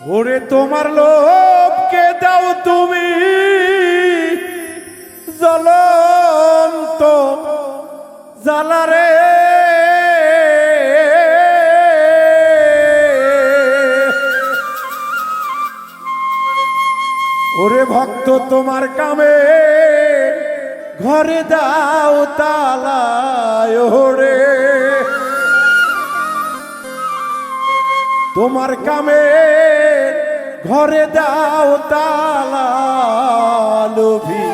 ওরে তোমার লোককে দাও তুমি। জ্বলন্ত জ্বালারে। ওরে ভক্ত তোমার কামে ঘরে দাও তালায় তোমার কামে ঘরে দাও তালা লোভী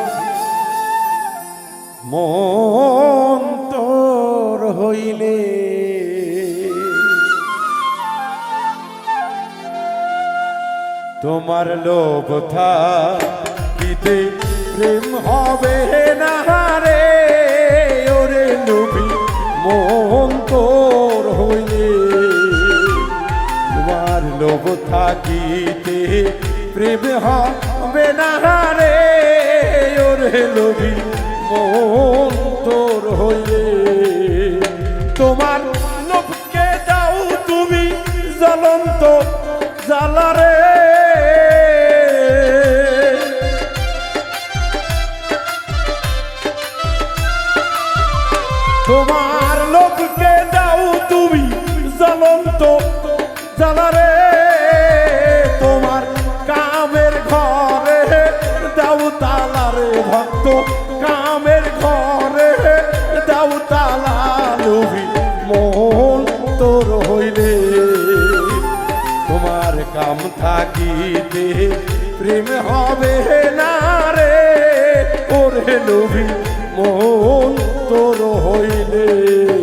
মন তোর হইলে। তোমার লোভ থাকিতে প্রেম হবে না রে? লোভ থাকিতে প্রেম হবে না রে ওরে লোভী মন তোর হইলে তোমার লোককে দাও তুমি জ্বলন্ত জ্বালারে। তোমার লোককে দাও তুমি জ্বলন্ত জ্বালারে। থাকিতে প্রেম হবে না রে। ওরে নবী মন তোর হইলে।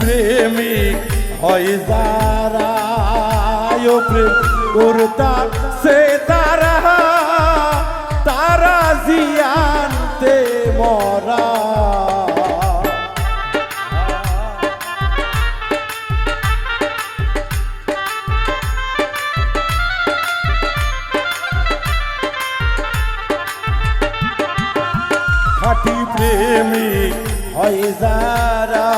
প্রেমিক হয় যারা প্রেম করতা সে তারা তারা জিয়ানতে মরা। হয় যারা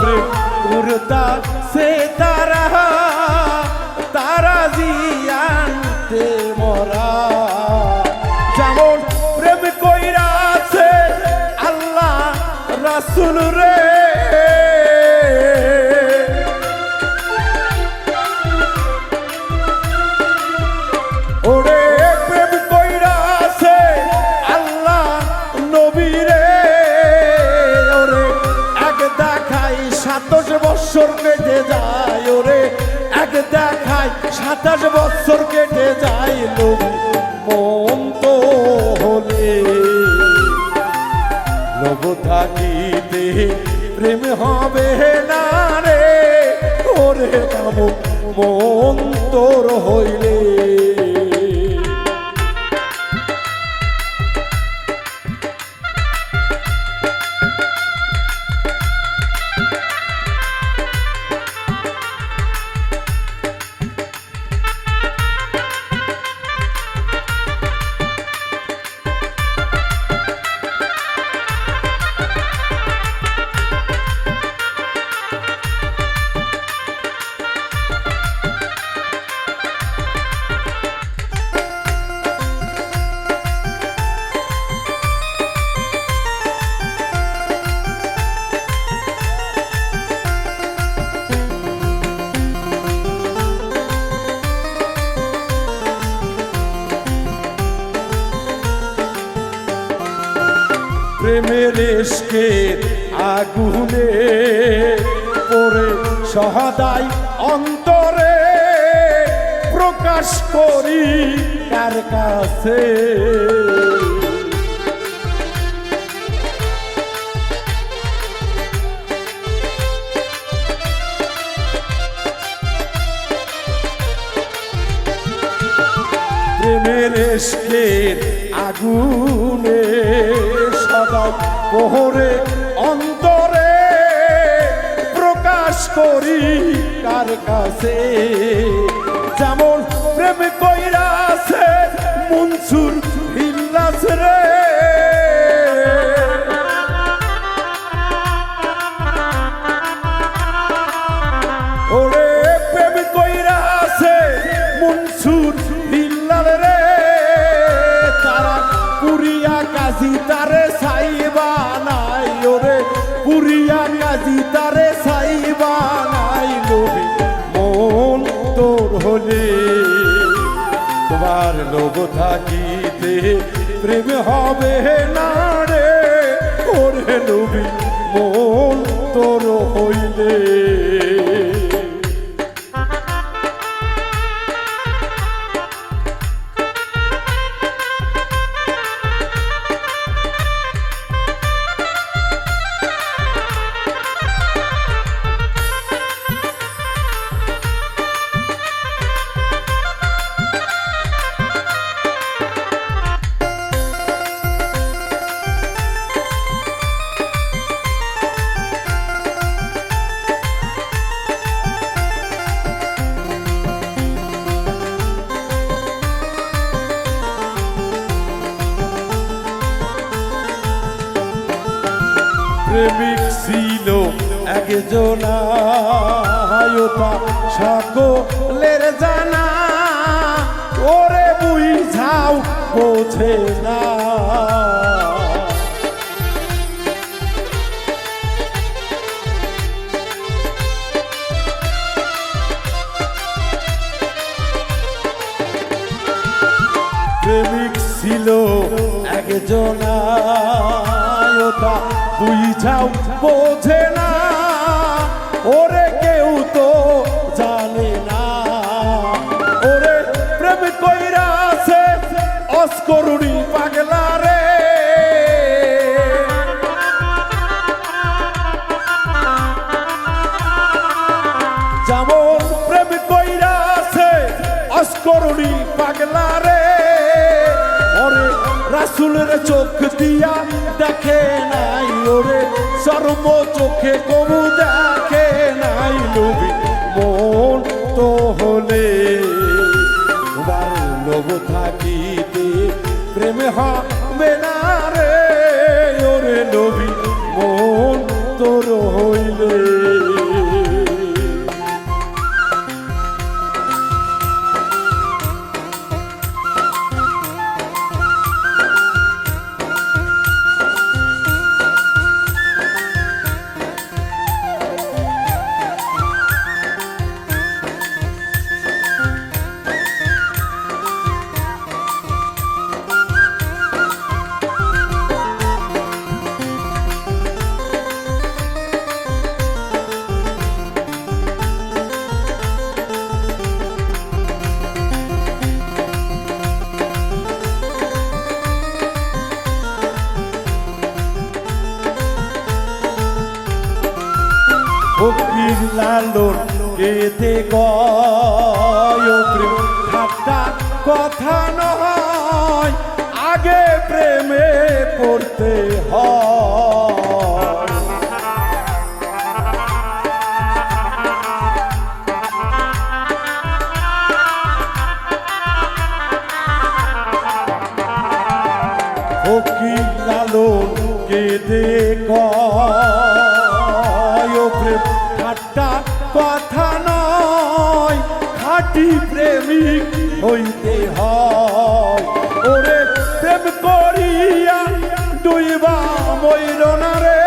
প্রেম করতা সে তারা তারা জিয়ানতে মরা। যেমন প্রেম কইরাছে আল্লাহ রাসুল বছর কেটে যায় ওরে। এক দেখায় সাতাশ বছর কেটে যায় নবী মন তো হলে। লোভ থাকিতে প্রেম হবে না রে। ওরে কাম, মন তোর হইলে। প্রেমের এসকে আগুনে পরে সহদাই অন্তরে প্রকাশ করি কার কাছে। প্রেমের এসকে আগুনে পোহরে অন্তরে প্রকাশ করি কার কাছে? যেমন প্রেম কইরা আছে মনসুর হিল্লাস রে। পুরিয়া কাজী তারে সাইবা নাই মন তোর হলে তোমার লোভ থাকিতে প্রেম হবে না। একজনা হায়তা সকলের জানা ওরে বুঝাও বোঝে না। প্রেমিক ছিল একজনা বুঝাও বোঝে না। অস্করুণী পাগলা রে। যেমন প্রেম কইরা আছে অস্করণী পাগলা রে। ওরে রাসুলের চোখ দিয়া দেখে নাই, ওরে চর্ম চোখে কবু দেখে নাই লোভি মন তো হলে। তোমার লোভ থাকিতে প্রেম হবে না। ফকির এতে কয়টা কথা নয় আগে প্রেমে পড়তে হয়। প্রেমিক হইতে হয়। ওরে প্রেম করিয়া ডুইবা ময়ূরনা রে।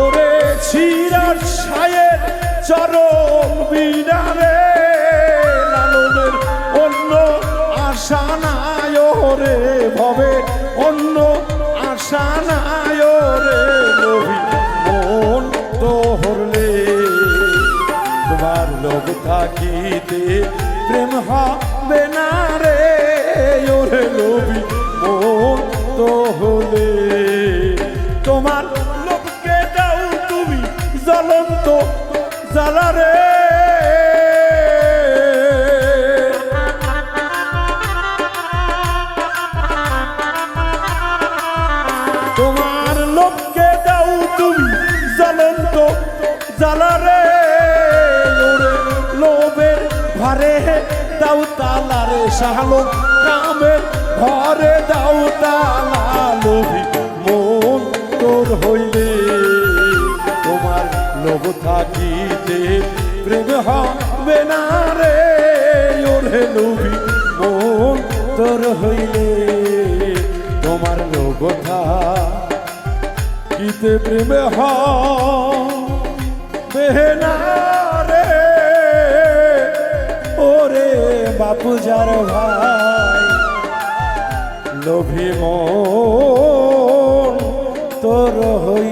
ওরে সিরাজ সায়ের চরম বিনারে লালনের অন্য আশা নাই, ওরে ভবে অন্য থাকিতে প্রেম হবে না রে। ওরে লোভি মন তো হলে তোমার লোককে দাও তুমি জ্বলন্ত জ্বালা রে। দাও তালা রে শাহালো কামের ঘরে দাও তালা লোভী মন তোর হইলে তোমার লোভ থাকিতে প্রেম হবে না রে, ওরে লোভী। মন তোর হইলে তোমার লোভ থাকিতে প্রেম হবে না। বাপু যার ভাই লোভী মন তোর হই